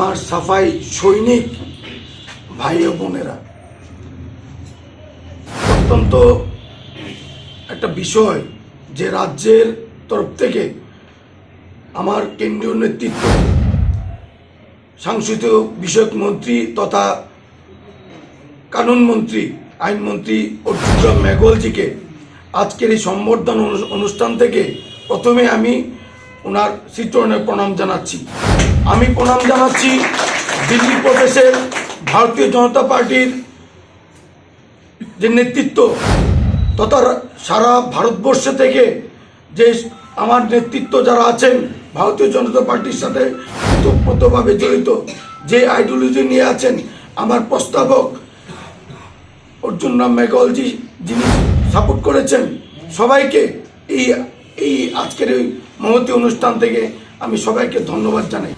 সাফাই সৈনিক ভাই ও বোনেরা। অত্যন্ত একটা বিষয় যে রাজ্যের তরফ থেকে আমার কেন্দ্রীয় নেতৃত্ব সাংস্কৃতিক বিষয়ক মন্ত্রী তথা কানুন মন্ত্রী আইনমন্ত্রী অর্জুন মেঘলজিকে আজকের এই সম্বর্ধনা অনু- অনুষ্ঠান থেকে প্রথমে আমি ওনার শ্রীচরণে প্রণাম জানাচ্ছি। আমি প্রণাম জানাচ্ছি দিল্লি প্রদেশের ভারতীয় জনতা পার্টির যে নেতৃত্ব তথা সারা ভারতবর্ষ থেকে যে আমার নেতৃত্ব যারা আছেন, ভারতীয় জনতা পার্টির সাথে ওতপ্রোতভাবে জড়িত, যে আইডিওলজি নিয়ে আছেন, আমার প্রস্তাবক অর্জুন রাম মেঘওয়ালজি যিনি সাপোর্ট করেছেন, সবাইকে এই এই আজকের এই মহতী অনুষ্ঠান থেকে আমি সবাইকে ধন্যবাদ জানাই।